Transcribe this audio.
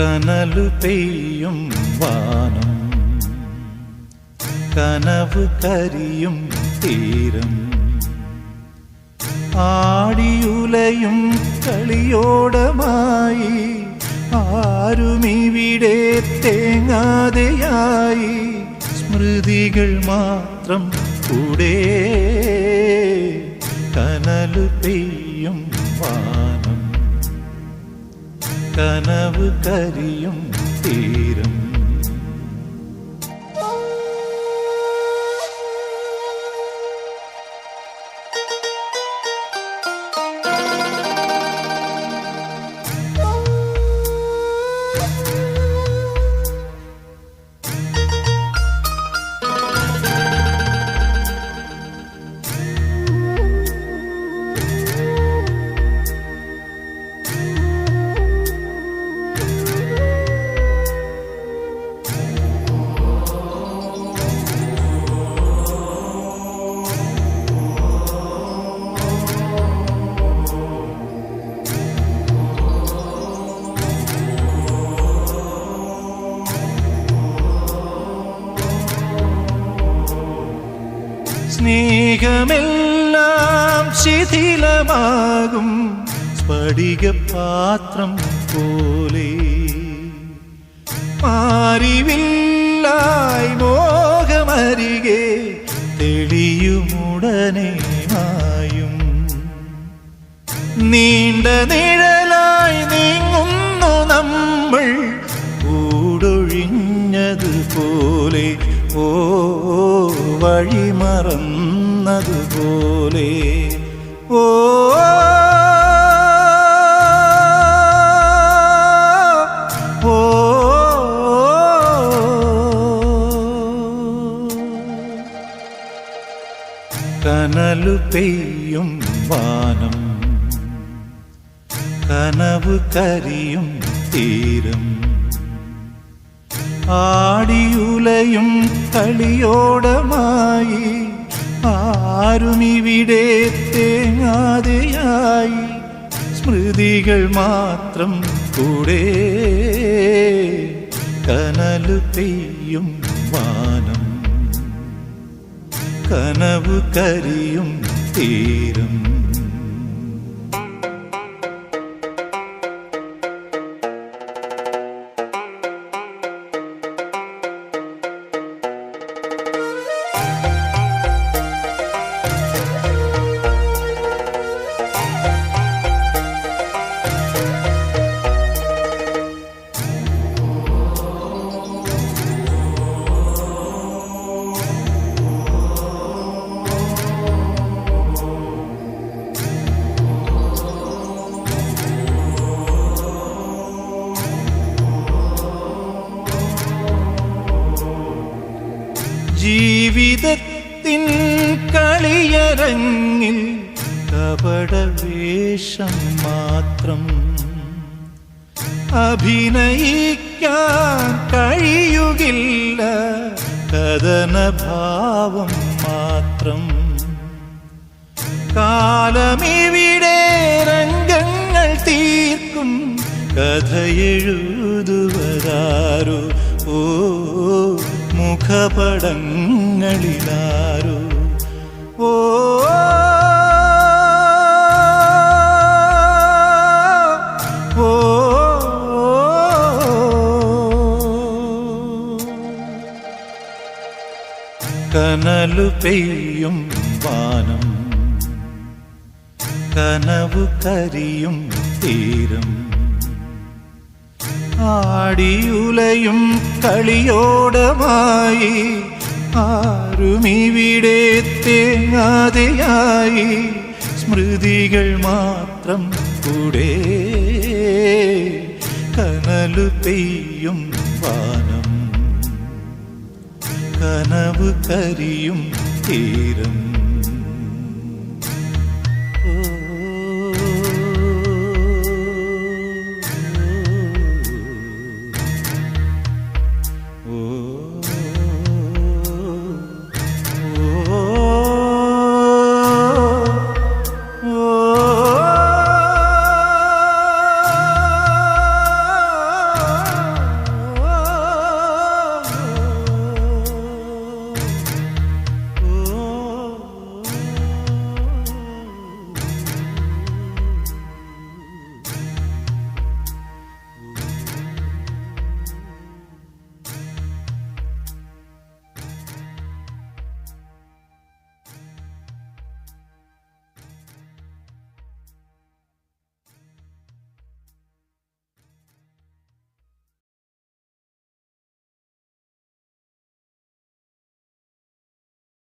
കനലു പെയ്യും വാനം. കനവ് കരിയും തീരം. ആടിയുലയും കളിയോടമായി ആരുമിവിടെ തേങ്ങാതെയായി സ്മൃതികൾ മാത്രം കൂടെ കനലു പെയ്യും വാനം. കനവ് കരിയും സ്നേഹമെല്ലാം ശിഥിലമാകും. സ്ഫടികപാത്രം പോലെ. മാറിവില്ലായി മോഹമരികെ തെളിയുമുടനെ മായും. നീണ്ട നിഴലായി നീങ്ങുന്നു നമ്മൾ. കൂടൊഴിഞ്ഞതുപോലെ ഓ വഴിമറന്നതുപോലെ മറന്നതുപോലെ. ഓ കനലു പെയ്യും വാനം. കനവ് കരിയും തീരം. ആടിയുലയും കളിയോടമായി ആരുമിവിടെ തേങ്ങാതെയായി. സ്മൃതികൾ മാത്രം കൂടെ കനലു പെയ്യും വാനം. കനവ് കരിയും തീരം. ജീവിതത്തിൻ കളിയരങ്ങിൽ കപടവേഷം മാത്രം അഭിനയിക്കാൻ കഴിയുകില്ല കഥനഭാവം മാത്രം. കാലമിവിടെ രംഗങ്ങൾ തീർക്കും കഥയെഴുതുവരാരോ? ഓ മുഖപടങ്ങളിലാരോ ഓ. കനലു പെയ്യും വാനം കനവു കരിയും തീരം. ആടിയുലയും കളിയോടമായി ആരുമിവിടെ തേങ്ങാതെയായി? സ്മൃതികൾ മാത്രം കൂടെ കനലു പെയ്യും വാനം. കനവ് കരിയും തീരം